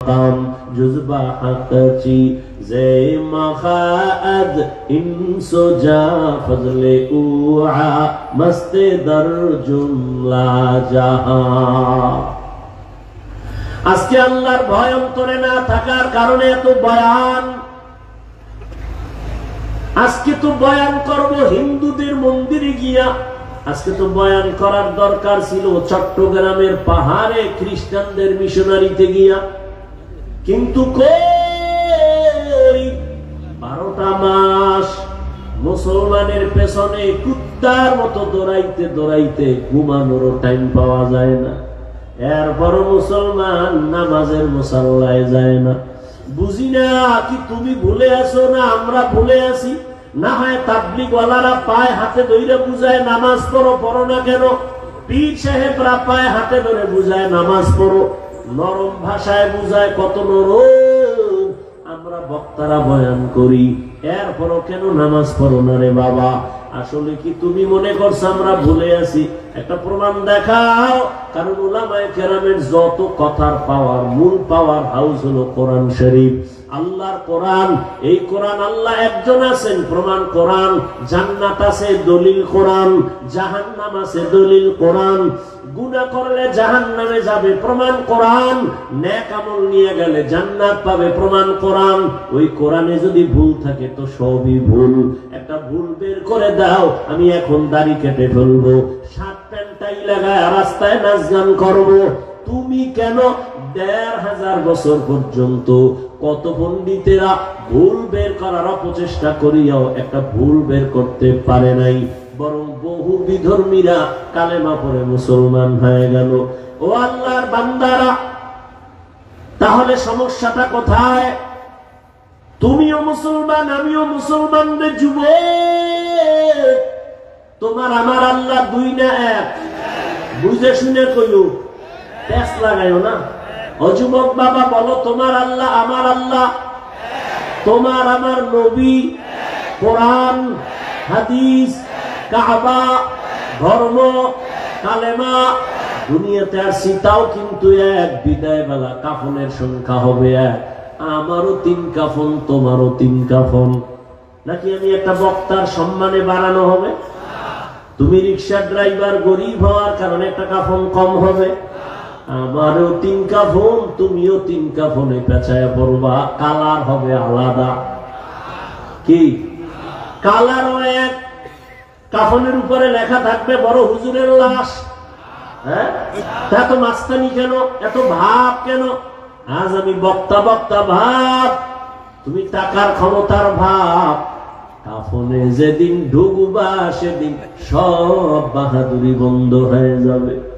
قام جزبا حقتي زي ما خاد ان سجا فضل اوعى مست در جملا جاها আজকে আল্লাহর ভয় অন্তরে না থাকার কারণে এত বয়ান। আজকে তো বয়ান করব হিন্দুদের মন্দিরে গিয়া। আজকে তো বয়ান করার দরকার ছিল চট্টগ্রামের পাহাড়ে খ্রিস্টানদের মিশনারিতে গিয়া। কিন্তু বারোটা মাস মুসলমানের পেছনে কুত্তার মতো দৌড়াইতে দৌড়াইতে ঘুমানোরও টাইম পাওয়া যায় না। এরপরও মুসলমান নামাজের মুসাল্লায় যায় না। বুঝি না কি তুমি ভুলে আছো না আমরা ভুলে আছি? না হয় তাবলিক ওয়ালারা পায় হাতে ধরে বুঝায় নামাজ পড়ো পড়ো না কেন? পীর সাহেবরা পায় হাতে ধরে বুঝায় নামাজ পড়ো। নরম ভাষায় বুঝায় কত নরম। আমরা বক্তারা বয়ান করি। এরপরও কেন নামাজ পড়ো না রে বাবা? আসলে কি তুমি মনে করছ আমরা ভুলে আছি? একটা প্রমাণ দেখাও। কারণ ওলামায় কেরামের যত কথার পাওয়ার, মূল পাওয়ার হাউস হলো কোরআন শরীফ। আল্লাহর কোরআন, এই কোরআন আল্লাহ একজন আছেন, প্রমাণ কোরআন, জান্নাত আছে দলিল কোরআন, জাহান্নাম আছে দলিল কোরআন, গুনাহ করলে জাহান্নামে যাবে, প্রমাণ কোরআন, নেক আমল নিয়ে গেলে জান্নাত পাবে, প্রমাণ কোরআন, ওই কোরআনে যদি ভুল থাকে তো সবই ভুল, একটা ভুল বের করে দাও, আমি এখন দাড়ি কেটে ফেলব সাত প্যান্টটাই লাগায় রাস্তায় নাচ গান করব, তুমি কেন দেড় হাজার বছর পর্যন্ত কত পণ্ডিতেরা ভুল বের করার অপচেষ্টা করিয়াও একটা ভুল বের করতে পারে নাই। বরং বহু বিধর্মীরা কালেমা পরে মুসলমান হয়ে গেল। ও আল্লাহর বান্দারা, তাহলে সমস্যাটা কোথায়? তুমিও মুসলমান, আমিও মুসলমানদের যুব তোমার আমার আল্লাহ দুই না এক। বুঝে শুনে কইও প্যাস লাগাইও না। অযুবক বাবা, বলো তোমার আল্লাহ, আমার আল্লাহ? তোমার আমার নবী? কোরআন, হাদিস, কাবা, ধর্ম, কালেমা? দুনিয়াতে আর সীতাও কিন্তু এক বিদায় বেলা কাফনের সংখ্যা হবে এক। আমারও তিন কাফন, তোমারও তিন কাফন। নাকি আমি একটা বক্তার সম্মানে বাড়ানো হবে? তুমি রিক্সা ড্রাইভার গরিব হওয়ার কারণে একটা কাফন কম হবে। আমারও তিন কাফন, তুমিও তিন কাফনে পেঁচায় পড়বা। কালার হবে আলাদা। কি? কালারও এক। কাফনের উপরে লেখা থাকবে, বড় হুজুরের লাশ। হ্যাঁ? এত মাস্তানি কেন? এত ভাব কেন? আজ আমি বক্তা বক্তা ভাব। তুমি টাকার ক্ষমতার ভাব। কাফনে যেদিন ঢুকবা, সেদিন সব বাহাদুরি বন্ধ হয়ে যাবে।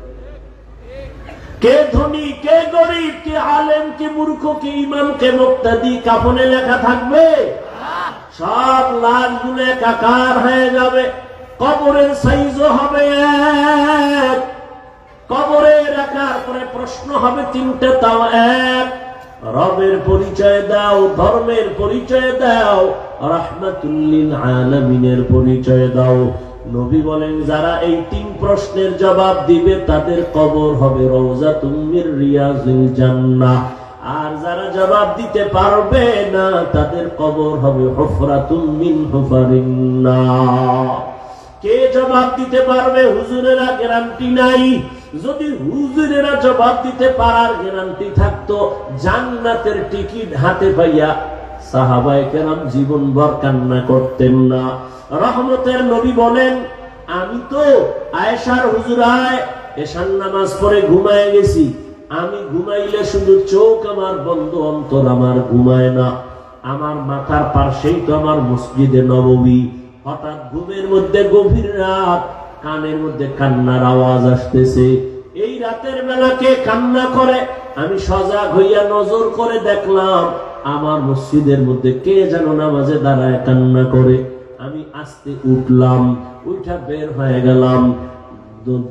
কে ধনী, কে গরিব, কে আলেম, কে মূর্খ, কে ইমাম, কে মুক্তাদি, কাফনে লেখা থাকবে? সব লাশগুলো একাকার হয়ে যাবে। কবরের সাইজও হবে এক। কবরে রাখার পরে প্রশ্ন হবে তিনটে, তাও এক। রবের পরিচয় দাও, ধর্মের পরিচয় দাও রাহমাতুল্লিল আলামিনের পরিচয় দাও। নবী বলেন, যারা এই তিন প্রশ্নের জবাব দিবে, তাদের কবর হবে রওজা তুমির রিয়াজুল জান্নাহ। আর যারা জবাব দিতে পারবে না, তাদের কবর হবে হুফরাতুম মিন হুফারিন্নার কে জবাব দিতে পারবে? হুজুরেরা গ্যারান্টি নাই। যদি হুজুরেরা জবাব দিতে পারার গ্যারান্টি থাকতো, জান্নাতের টিকিট হাতে পাইয়া সাহাবায়ে কেরাম জীবন ভর কান্না করতেন না। রহমতের নবী বলেন, আমি তো আয়েশার হুজুরায় এশার নামাজ পড়ে ঘুমায় গেছি। আমি ঘুমাইলে শুধু চোখ আমার বন্ধ, অন্তর আমার ঘুমায় না। আমার মাথার পাশেই তো আমার মসজিদে নববী। হঠাৎ ঘুমের মধ্যে গভীর রাত, কানের মধ্যে কান্নার আওয়াজ আসতেছে। এই রাতের বেলাকে কান্না করে, আমি সজাগ হইয়া নজর করে দেখলাম আমার মসজিদের মধ্যে কে যেন নামাজে দাঁড়ায় কান্না করে। আমি আস্তে উঠলাম, উঠা বের হয়ে গেলাম।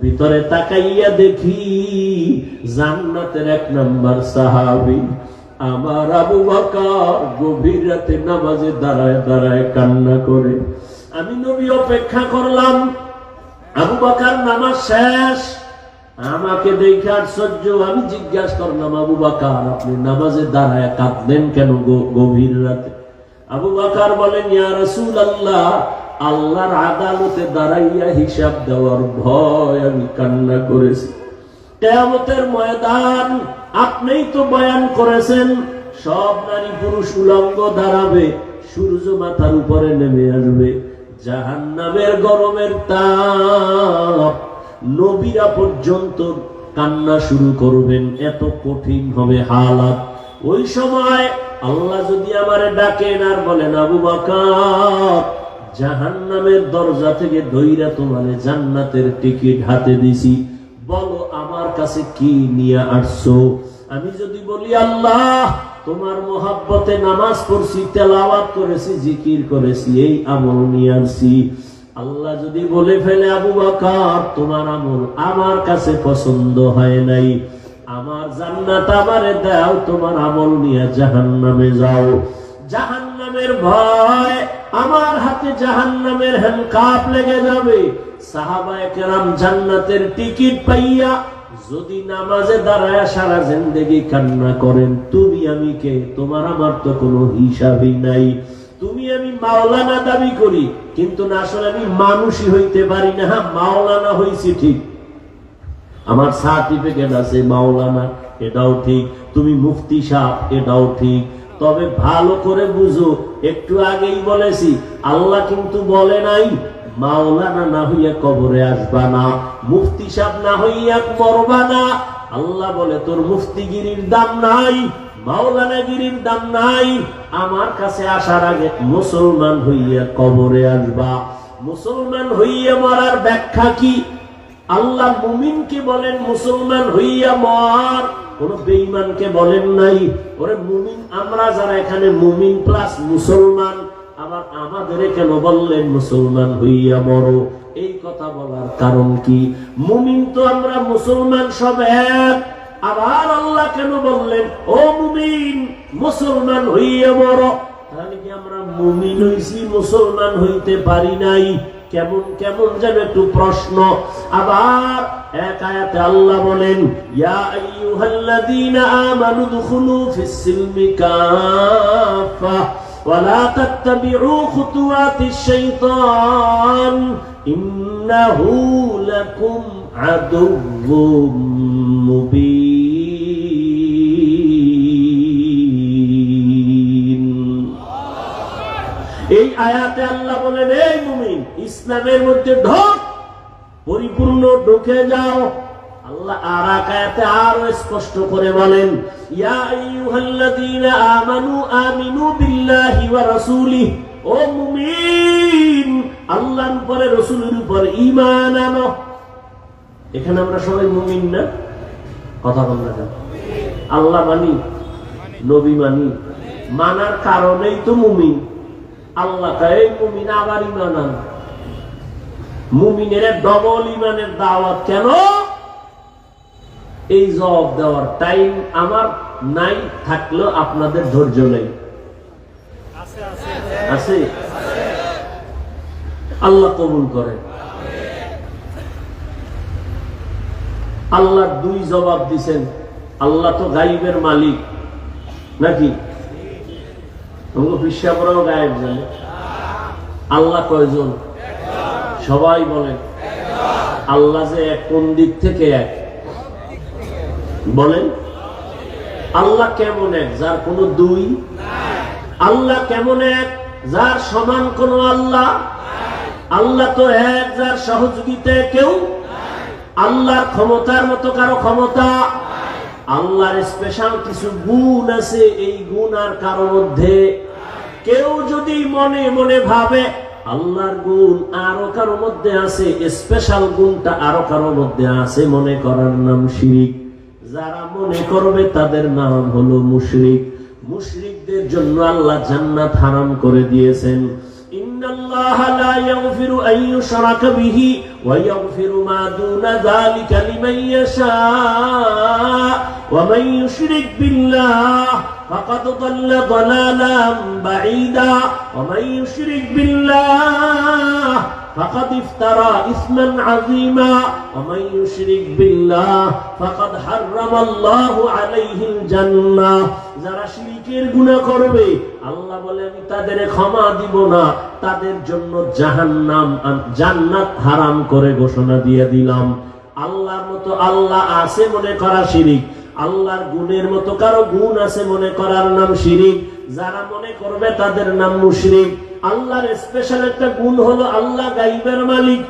ভিতরে তাকাইয়া দেখি জান্নাতের এক নাম্বার সাহাবি। আমার আবু বকর গভীর রাতে নামাজে দাঁড়ায় দাঁড়ায় কান্না করে। আমি নবী অপেক্ষা করলাম, আবু বকর নামাজ শেষ। আমাকে দেখে আশ্চর্য আমি জিজ্ঞাসা করলাম, আবু বাকার, আপনি নামাজে দাঁড়ায় কাঁদলেন কেন গভীর রাতে? আবু বাকার বলেন, ইয়া আল্লাহ আল্লাহর আদালতে দাঁড়াইয়া হিসাব দেওয়ার ভয় আমি কান্না করেছি। কেয়ামতের ময়দান আপনিই তো বয়ান করেছেন, সব নারী পুরুষ উলঙ্গ দাঁড়াবে, সূর্য মাথার উপরে নেমে আসবে, জাহান্নামের গরমের তাপ নবীরা পর্যন্ত কান্না শুরু করবেন, এত কঠিন হবে হালাত। ওই সময় আল্লাহ যদি আমারে ডাকেন আর বলেন, আবু বাকার, জাহান্নামের দরজা থেকে দইরা তোমারে জান্নাতের টিকিট হাতে দিছি। বলো, আমার কাছে কি নিয়ে আসছো? আমি যদি বলি, আল্লাহ, তোমার মোহাব্বতে নামাজ পড়ছি, তেলাওয়াত করেছি, জিকির করেছি, এই আমল নিয়ে আনছি আল্লাহ যদি বলে ফেলে, আবু বাকার, তোমার আমল আমার কাছে পছন্দ হয় নাই। আমার জান্নাত আমারে দাও, তোমার আমল নিয়ে জাহান্নামে যাও। জাহান্নামের ভয়, আমার হাতে জাহান্নামের হ্যান্ডকাপ লেগে যাবে। সাহাবায়ে কেরাম জান্নাতের টিকিট পাইয়া যদি নামাজে দাঁড়ায় সারা জিন্দেগি কান্না করেন, তুমি আমি কে? তোমার আমার তো কোনো হিসাবই নাই। তুমি আমি মাওলানা দাবি করি, কিন্তু না আসলে আমি মানুষই হইতে পারি না হ্যাঁ মাওলানা হইছি ঠিক। আমার সার্টিফিকেট আছে, মাওলানা, এটাও ঠিক। তুমি মুফতি সাহ এটাও ঠিক। তবে ভালো করে বুঝো, একটু আগেই বলেছি, আল্লাহ কিন্তু বলে নাই, মাওলানা না হইয়া কবরে আসবা না, মুফতি সাহ না হইয়া মরবা না। আল্লাহ বলে, তোর মুফতিগিরির দাম নাই। মাওলানাগিরির দাম নাই। আমার কাছে আসার আগে মুসলমান হইয়া কবরে আসবা। মুসলমান হইয়া মরার ব্যাখ্যা কি? আল্লাহ মুমিনকে বলেন, মুসলমান হইয়া মর। কোন বেঈমানকে বলেন নাই। ওরে মুমিন, আমরা যারা এখানে মুমিন প্লাস মুসলমান, আবার আমাদের কেন বললেন মুসলমান হইয়া মরো? এই কথা বলার কারণ কি? মুমিন তো আমরা মুসলমান সব এক। আবার আল্লাহ কেন বললেন ও মুমিন মুসলমান হইয়া মরো তাহলে কি আমরা মুমিন হইছি মুসলমান হইতে পারি নাই কেমন কেমন যেন একটু প্রশ্ন আবার এক আয়াতে আল্লাহ বলেন ইয়া আইয়ুহাল্লাযীনা আমানু দুখুলু ফিস সিলমি কাফা ولا تتبعوا خطوات الشيطان إنه لكم عدو مبين এই আয়াতে আল্লাহ বলেন, এই মুমিন, ইসলামের মধ্যে ঢোক, পরিপূর্ণ ঢুকে যাও। আল্লাহ আর আয়াতে আরও স্পষ্ট করে বলেন, ইয়া আইয়ুহাল্লাযীনা আমানু আমিনু বিল্লাহি ওয়া রাসূলিহি, ও মুমিন, আল্লাহর উপরে, রাসূলের উপর ঈমান আনো। এখানে আমরা সবাই মুমিন না? কথা বল না কেন? আল্লাহ মানি, নবী মানি, মানার কারণেই তো মুমিন। আল্লাহ এই মুমিন আবার ইমান আন। মুমিনের ডবল ইমানের দাওয়াত কেন? এই জবাব দেওয়ার টাইম আমার নাই, থাকলেও আপনাদের ধৈর্য নেই। আছে? আল্লাহ কবুল করে আল্লাহ দুই জবাব দিছেন, আল্লাহ তো গাইবের মালিক, নাকি? পিসাবরাও গায়েব আল্লাহ কয়জন? সবাই বলেন আল্লাহ যে এক, কোন দিক থেকে এক? বলেন। আল্লাহ কেমন এক? যার কোনো দুই? আল্লাহ কেমন এক? যার সমান কোন আল্লাহ? আল্লাহ তো এক, যার সহযোগিতায় কেউ? আল্লাহর ক্ষমতার মতো কারও ক্ষমতা? আল্লাহর স্পেশাল কিছু গুণ আছে, এই গুণ আর কারও মধ্যে? কেউ যদি মনে মনে ভাবে আল্লাহর গুণ আরও কারও মধ্যে আছে স্পেশাল গুণটা আরও কারও মধ্যে আছে, মনে করার নাম শিরিক। যারা মনে করবে তাদের নাম হলো মুশরিক। মুশরিকদের জন্য আল্লাহ জান্নাত হারাম করে দিয়েছেন। আল্লাহ ওয়া বিল্লাহ। فقد ضل ضلالا بعيدا ومن يشرك بالله فقد افترى إثما عظيما ومن يشرك بالله فقد حرم الله عليه الجنة যারা শিরিকের গুনাহ করবে আল্লাহ বলে আমি তাদের ক্ষমা দিব না তাদের জন্য জাহান্নাম আম- জান্নাত হারাম করে ঘোষণা দিয়ে দিলাম আল্লাহর মতো আল্লাহ আছে মনে করা শিরিক আল্লাহর গুণের মতো কারও গুণ আছে মনে করার নাম শিরিক। যারা মনে করবে তাদের নাম মুশরিক। আল্লাহর স্পেশাল একটা গুণ হলো আল্লাহ গাইবের মালিক।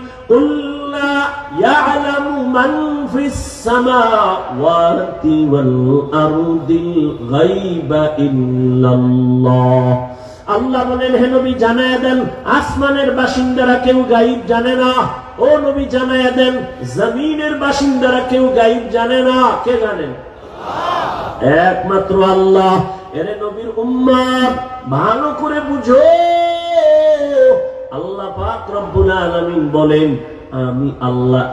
আল্লাহ বলেন, হে নবী জানায় দেন, আসমানের বাসিন্দারা কেউ গাইব জানে না। ও নবী জানায় দেন, জমিনের বাসিন্দারা কেউ গাইব জানে না। কে জানেন? একমাত্র আল্লাহ। এর নবীর উম্মার ভালো করে বুঝো। আল্লাহ পাক রব্বুল আলামিন বলেন, আমি আল্লাহ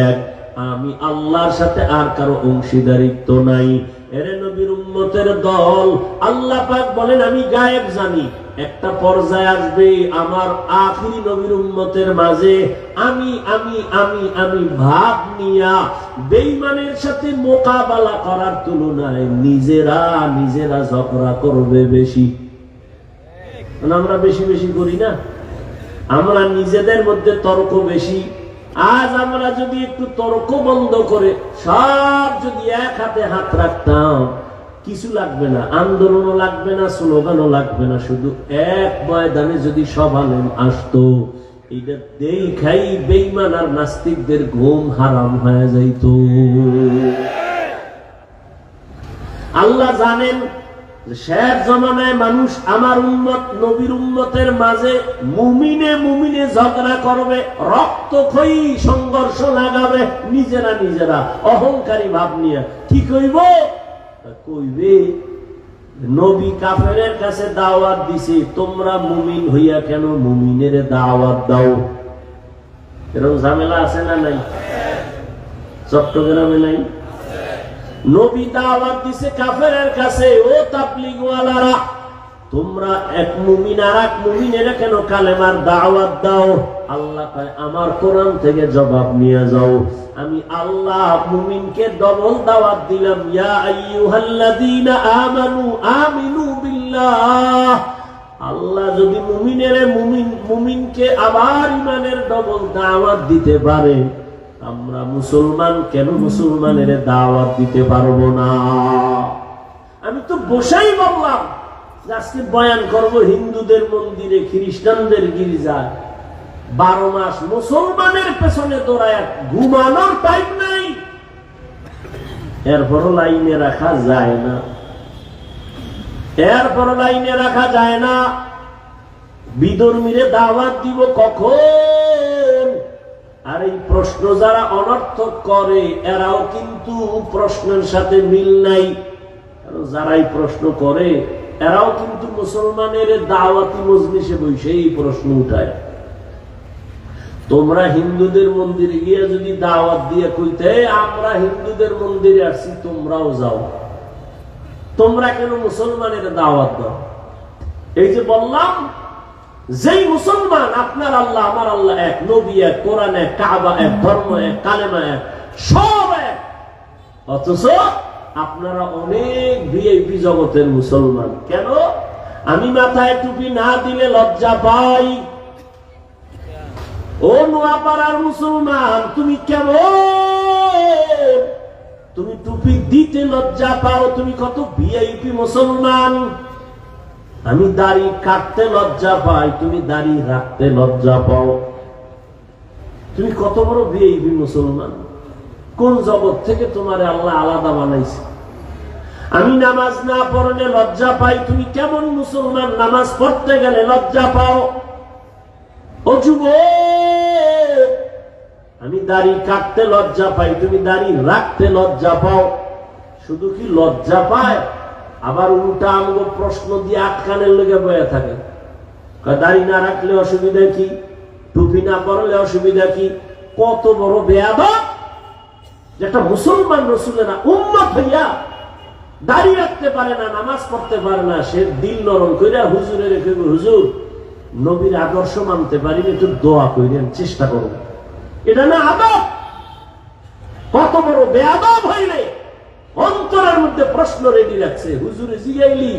এক। আমি আল্লাহর সাথে আর কারও অংশীদারিত্ব নাই। এরে নবীর উম্মতের দল, আল্লাহ পাক বলেন, আমি গায়েব জানি। একটা পর্যায়ে আসবে আমার আখিরি নবীর উম্মতের মাঝে, আমি আমি আমি আমি ভাব নিয়া বেইমানের সাথে মোকাবেলা করার তুলনায় নিজেরা নিজেরা ঝগড়া করবে বেশি। মানে আমরা বেশি বেশি করি না? আমরা নিজেদের মধ্যে তর্ক বেশি। আজ আমরা যদি একটু তর্ক বন্ধ করে সব যদি এক হাতে হাত রাখতাম, কিছু লাগবে না, আন্দোলনও লাগবে না, স্লোগানও লাগবে না, শুধু এক ময়দানে যদি সব আলেম আসতো নাস্তিকদের ঘুম হারাম হয়ে যাইতো। আল্লাহ জানেন শেষ জমানায় মানুষ আমার উম্মত, নবীর উম্মতের মাঝে মুমিনে মুমিনে ঝগড়া করবে রক্তক্ষয়ী সংঘর্ষ লাগাবে, নিজেরা নিজেরা অহংকারী ভাব নিয়ে। কি কইব কইবে, নবী কাফেরের কাছে দাওয়াত দিছে, তোমরা মুমিন হইয়া কেন মুমিনের দাওয়াত দাও? এরকম ঝামেলা আছে না নাই? চট্টগ্রামে নাই? নবী দাওয়াত দিছে কাফেরের কাছে, ও তাবলিগওয়ালারা, তোমরা এক মুমিন আর এক মুমিনের কেন কালেমার দাওয়াত দাও? আল্লাহ কয়, আমার কোরআন থেকে জবাব নিয়ে যাও। আমি আল্লাহ মুমিনকে ডবল দাওয়াত দিলাম, ইয়া আইয়ুহাল্লাযীনা আমানু আমিনু বিল্লাহ। আল্লাহ যদি মুমিনের মুমিন, মুমিনকে আবার ইমানের ডবল দাওয়াত দিতে পারে আমরা মুসলমান কেন মুসলমানের দাওয়াত দিতে পারব না? আমি তো বসাই বললাম আজকে বয়ান করব হিন্দুদের মন্দিরে, খ্রিস্টানদের গির্জায়। বারো মাস মুসলমানের পেছনে দৌড়ায়, ঘুমানোর টাইম নাই। এরপরও লাইনে রাখা যায় না। এরপর লাইনে রাখা যায় না। বিদর্মীরে দাওয়াত দিব কখন? আর এই প্রশ্ন যারা অনর্থক করে, এরাও কিন্তু প্রশ্নের সাথে মিল নাই। কারণ যারা এই প্রশ্ন করে, এরাও কিন্তু মুসলমানের দাওয়াতি মজলিসে বসে এই প্রশ্ন উঠায়। তোমরা হিন্দুদের মন্দিরে গিয়ে যদি দাওয়াত দিয়ে কইতে, আমরা হিন্দুদের মন্দিরে আসছি, তোমরাও যাও। তোমরা কেন মুসলমানের দাওয়াত দাও? এই যে বললাম যেই মুসলমান, আপনার আল্লাহ, আমার আল্লাহ এক, নবী এক, কোরআন এক, কাবা এক, ধর্ম এক, কালেমা এক, সব এক। অথচ আপনারা অনেক ভিআইপি জগতের মুসলমান। কেন? আমি মাথায় টুপি না দিলে লজ্জা পাই। ও নোয়াপাড়ার মুসলমান, তুমি কেমন? তুমি টুপি দিতে লজ্জা পাও, তুমি কত ভিআইপি মুসলমান? আমি দাড়ি কাটতে লজ্জা পাই, তুমি দাড়ি রাখতে লজ্জা পাও। তুমি কত বড় ভিআইপি মুসলমান? কোন জগৎ থেকে তোমার আল্লাহ আলাদা বানাইছে? আমি নামাজ না পড়লে লজ্জা পাই, তুমি কেমন মুসলমান? নামাজ পড়তে গেলে লজ্জা পাও। ও যুবক, আমি দাড়ি কাটতে লজ্জা পাই, তুমি দাড়ি রাখতে লজ্জা পাও। শুধু কি লজ্জা পায়? আবার উল্টা আমগো প্রশ্ন দিয়ে আটকানের লেগে বয়ে থাকে। দাড়ি না রাখলে অসুবিধা কি? টুপি না পরলে অসুবিধা কি? কত বড় বেয়াদ যেটা মুসলমান রসুলেরা উম্মত হইয়া দাড়ি রাখতে পারে না, নামাজ পড়তে পারে না, সে দিল নরম কইরা হুজুরে রেখে হুজুর, নবীর আদর্শ মানতে পারি একটু দোয়া করেন চেষ্টা করুন। এটা না আদব! কত বড় বেআদব হইলে অন্তরের মধ্যে প্রশ্ন রেডি রাখছে হুজুরে জিগাইলি,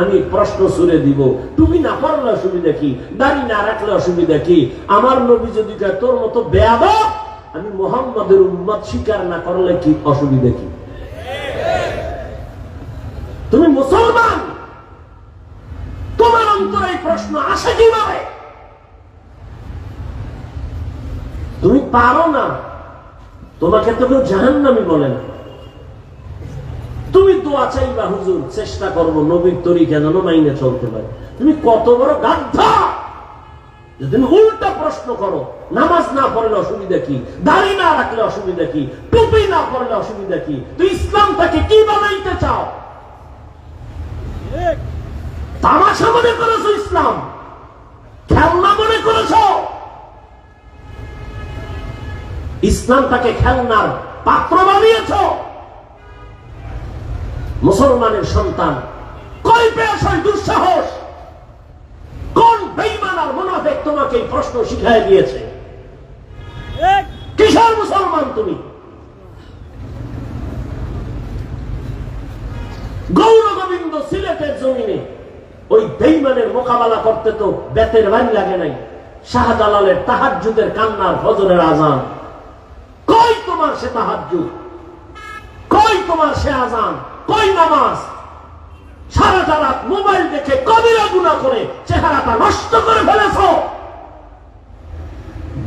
আমি প্রশ্ন সুরে দিব। তুমি না পারলে অসুবিধা কি? দাড়ি না রাখলে অসুবিধা কি? আমার নবী যদি তোর মতো বেআদব আমি মোহাম্মদের উম্মত স্বীকার না করলে কি অসুবিধা কি? তুমি মুসলমান? তোমার অন্তরে এই প্রশ্ন আসে কীভাবে? তুমি পারো না। তোমাকে তো কেউ জাহান্নামি বলে না। তুমি দোয়া চাইবা, হুজুর, চেষ্টা করব নবীর তরিকা যেন মাইনে চলতে পারে। তুমি কত বড় গাদ্ধা যে তুমি উল্টা প্রশ্ন করো, নামাজ না পড়লে অসুবিধা কি? দাড়ি না রাখলে অসুবিধা কি? টুপি না পড়লে অসুবিধা কি? তুই ইসলামটাকে কি বানাইতে চাও? তামাশা মনে করেছ ইসলাম? খেলনা মনে করেছ? ইসলামটাকে খেলনার পাত্র বানিয়েছ? মুসলমানের সন্তান। কই পেয়েছ দুঃসাহস? কোন বেইমান আর মুনাফেক তোমাকে এই প্রশ্ন শিখাই দিয়েছে? কিসের মুসলমান তুমি? গৌর গোবিন্দ সিলেটের জমিনে ওই বেইমানের মোকাবেলা করতে তো বেতের বাড়ি লাগে নাই। শাহজালালের তাহাজ্জুদের কান্নার ফজরের আজান কই তোমার সে তাহাজ্জুদ? কই তোমার সে আজান কই নামাজ? মোবাইল দেখে কবিরা গুণা করে, চেহারাটা নষ্ট করে ফেলেছ।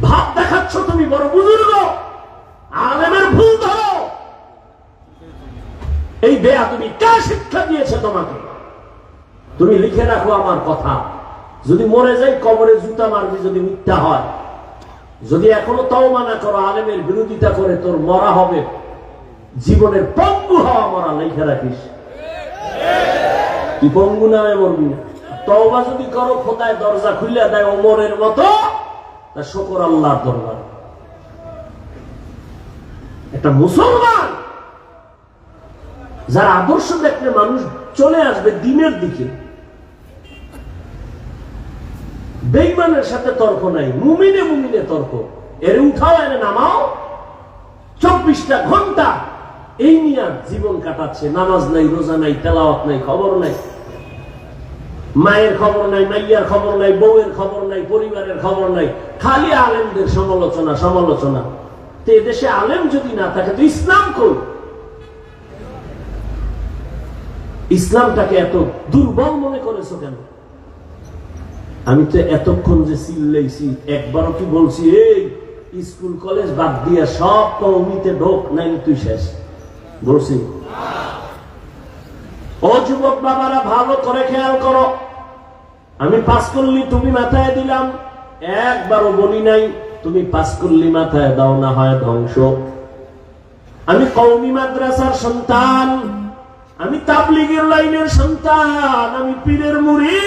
ভাব দেখাচ্ছ তুমি বড় বুজুর্গ, আলেমের ভুল ধরো। এই বেয়া তুমি কে শিক্ষা দিয়েছে তোমাকে? তুমি লিখে রাখো আমার কথা। যদি মরে যাই, কবরে জুতা মারবি যদি মিথ্যা হয়। যদি এখনও তাও মানা করো, আলেমের বিরোধিতা করে তোর মরা হবে। জীবনের পঙ্গু হওয়া মরা লিখে রাখিস। তুই পঙ্গু নামে মরবি না। তওবা যদি করো, খোদায় দরজা খুলে দেয় ওমরের মতো, তা শকর আল্লাহর দরবার। একটা মুসলমান, যার আদর্শ দেখলে মানুষ চলে আসবে দিনের দিকে। বেইমানের সাথে তর্ক নাই, মুমিনে মুমিনে তর্ক। এর উঠাও এনে নামাও, চব্বিশটা ঘণ্টা এই নিয়ে জীবন কাটাচ্ছে, নামাজ নাই, রোজা নাই, তেলাওয়াত নাই, খবর নাই। মায়ের খবর নাই, মাইয়ার খবর নাই, বউয়ের খবর নাই, পরিবারের খবর নাই, খালি আলেমদের সমালোচনা সমালোচনা। তো এদেশে আলেম যদি না থাকে, তো ইসলাম কই? ইসলামটাকে এত দুর্বল মনে করেছ কেন? আমি তো এতক্ষণ যে চিল্লাইছি, একবারও কি বলছি, এই, স্কুল, কলেজ বাদ দিয়ে সব কৌমিতে ঢোক নাই তুই শেষ। বলছি, ও যুবক বাবারা, ভালো করে খেয়াল করো। আমি পাস করলি, তুমি মাথায় দিলাম। একবারও বলি নাই, তুমি পাস করলি, মাথায় দাও না, হয় ধ্বংস। আমি কৌমি মাদ্রাসার সন্তান, আমি তাবলিগের লাইনের সন্তান, আমি পীরের মুড়ি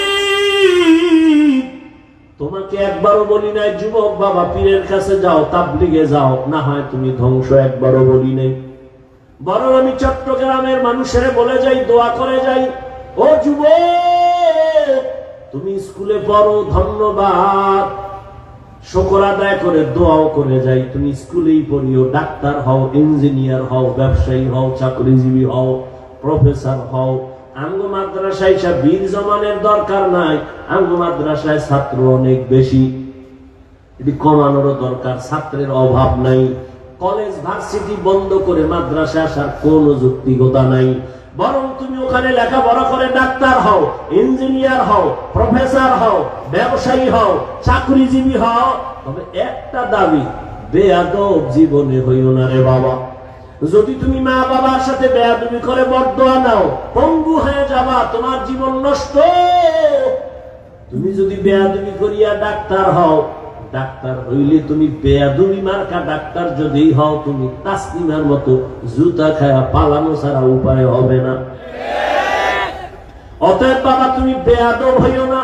তোমাকে একবারও বলি নাই, যুবক বাবা, পীরের কাছে যাও, তাবলিগে যাও, না হয় তুমি ধ্বংস। একবারও বলি নাই। বরং আমি চট্টগ্রামের মানুষের বলে যাই, দোয়া করে যাই। ও যুব তুমি স্কুলে পড়ো, ধন্যবাদ। শকর আদায় করে, দোয়াও করে যাই। তুমি স্কুলেই পড়িও, ডাক্তার হও, ইঞ্জিনিয়ার হও, ব্যবসায়ী হও, চাকরিজীবী হও, প্রফেসর হও। আঙ্গ মাদ্রাসায় সব বীর জমানের দরকার নাই। আঙ্গ মাদ্রাসায় ছাত্র অনেক বেশি। এটি কমানোরও দরকার, ছাত্রের অভাব নাই। কলেজ, ভার্সিটি বন্ধ করে মাদ্রাসা আসার কোন যুক্তিকতা নাই। বরং তুমি ওখানে লেখাপড়া করে ডাক্তার হও, ইঞ্জিনিয়ার হও, প্রফেসর হও, ব্যবসায়ী হও, চাকরিজীবী হও। তবে একটা দাবি, বেয়াদব জীবনে হইও না রে বাবা। যদি তুমি মা বাবার সাথে বেয়াদবি করে বরদোয়া নাও, পঙ্গু হয়ে যাবা, তোমার জীবন নষ্ট। তুমি যদি বেয়াদবি করিয়া ডাক্তার হও ডাক্তার হইলে তুমি বেয়াদবি মার্কা ডাক্তার যদি হও, তুমি তাসলিমার মতো জুতা খায়া পালানো ছাড়া উপায় হবে না। অতএব বাবা, তুমি বেয়াদব হইও না।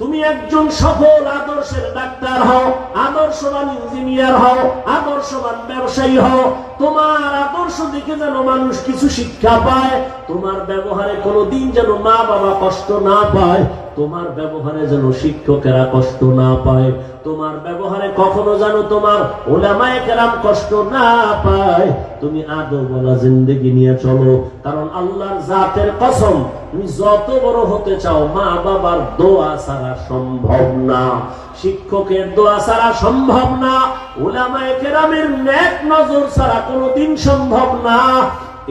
তুমি একজন সফল আদর্শের ডাক্তার হও, আদর্শবান ইঞ্জিনিয়ার হও, আদর্শবান ব্যবসায়ী হও। তোমার আদর্শ দেখে যেন মানুষ কিছু শিক্ষা পায়, তোমার ব্যবহারে কোনো দিন যেন মা বাবা কষ্ট না পায়। তোমার ব্যবহারে যেন শিক্ষকেরা কষ্ট না পায়, তোমার ব্যবহারে কখনো যেন তোমার ওলামায়ে কেরাম কষ্ট না পায়। তুমি আদৌ বলা জিন্দগি নিয়ে চলো, কারণ আল্লাহর জাতের কসম, তুমি যত বড় হতে চাও, মা বাবার দোয়া ছাড়া সম্ভব না। শিক্ষকের দোয়া ছাড়া সম্ভব না, ওলামায়ে কেরামের নজর ছাড়া সম্ভব না।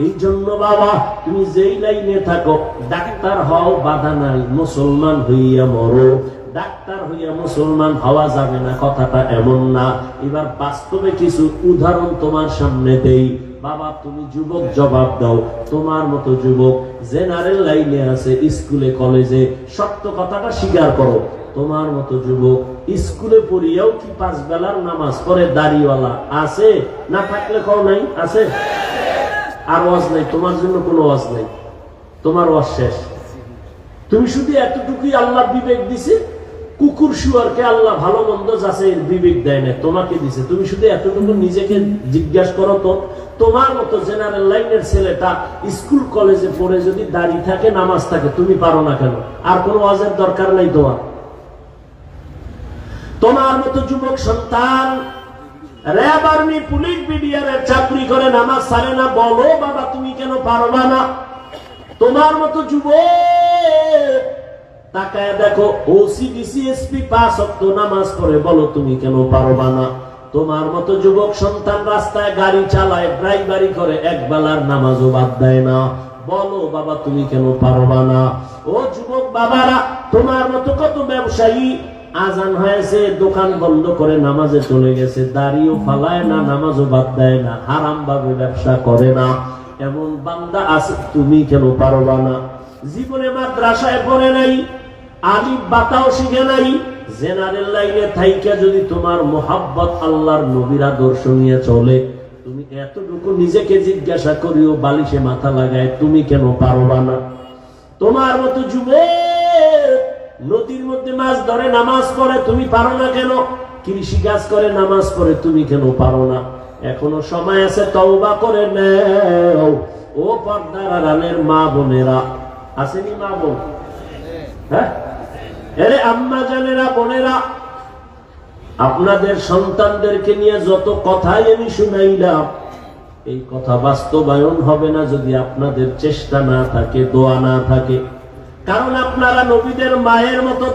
এই জন্য বাবা, তুমি যেই লাইনে থাকো, ডাক্তার হও বাধা নাই, মুসলমান হইয়া মরো। ডাক্তার হইয়া মুসলমান হওয়া যাবে না, কথাটা এমন না। এবার বাস্তবে কিছু উদাহরণ তোমার সামনে দেই। বাবা, তুমি যুবক জবাব দাও। তোমার মতো যুবক জেনারেল লাইনে আছে, স্কুলে, কলেজে, সত্য কথাটা স্বীকার করো। তোমার মতো যুবক স্কুলে পড়িয়াও কি পাঁচ বেলার নামাজ পড়ে দাড়িওয়ালা আছে? না থাকলে কও নাই, আছে? আর ওয়াজ নাই, তোমার জন্য কোনো ওয়াজ নাই। তোমার ওয়াজ শেষ। তুমি শুধু এতটুকুই আল্লাহ বিবেক দিছে, কুকুর শুয়ারকে আল্লাহ ভালো মন্দ যাচ্ছে বিবেক দেয় না তোমাকে দিছে। তুমি শুধু এতটুকু নিজেকে জিজ্ঞাসা করো তো, তোমার মতো জেনারেল লাইনের ছেলেটা স্কুল, কলেজে পড়ে যদি দাড়ি থাকে, নামাজ থাকে, তুমি পারো না কেন? আর কোনো ওয়াজের দরকার নাই তোমার। তোমার মতো যুবক সন্তান, র্যাব আর্মি, পুলিশ করে নামাজ সারে না বলো, বাবা, তুমি কেন পারবা না তোমার মতো যুবক। তাকায় দেখো ওসিডিসি এসপি পাঁচ অক্ট নামাজ পড়ে, বলো, তুমি কেন পারবা না? তোমার মতো যুবক সন্তান রাস্তায় গাড়ি চালায়, ড্রাইভারি করে, এক বেলার নামাজও বাদ দেয় না। বলো, বাবা, তুমি কেন পারবা না? ও যুবক বাবারা, তোমার মতো কত ব্যবসায়ী আজান হয়েছে, দোকান বন্ধ করে নামাজে চলে গেছে। দাড়িও ফালায় না, নামাজও বাদ দেয় না হারাম ভাবে ব্যবসা করে না। এমন বান্দা আছে, তুমি কেন পারবা না? জীবনে মাদ্রাসায় পড়ে নাই, আলিফ বাতাও শিখে নাই, জেনারেল লাইনে থাইকা যদি তোমার মোহাব্বত আল্লাহর নবীর আদর্শ নিয়ে চলে, তুমি এতটুকু নিজেকে জিজ্ঞাসা করিও, বালিশে মাথা লাগায়, তুমি কেন পারবা না? তোমার মতো যুবক নদীর মধ্যে মাছ ধরে নামাজ পড়ে, তুমি পারো না কেন? কৃষি কাজ করে, নামাজ পড়ে, তুমি কেন পারো না? এখনও সময় আছে, তওবা করে নেও। ও পর্দার রানের মা বোনেরা, আসেনি মা বোন? হ্যাঁ? এরে আম্মা জানেরা, বোনেরা, আপনাদের সন্তানদেরকে নিয়ে যত কথাই আমি শুনাইলাম, এই কথা বাস্তবায়ন হবে না যদি আপনাদের চেষ্টা না থাকে, দোয়া না থাকে। কারণ আপনারা নবীদের মায়ের মতো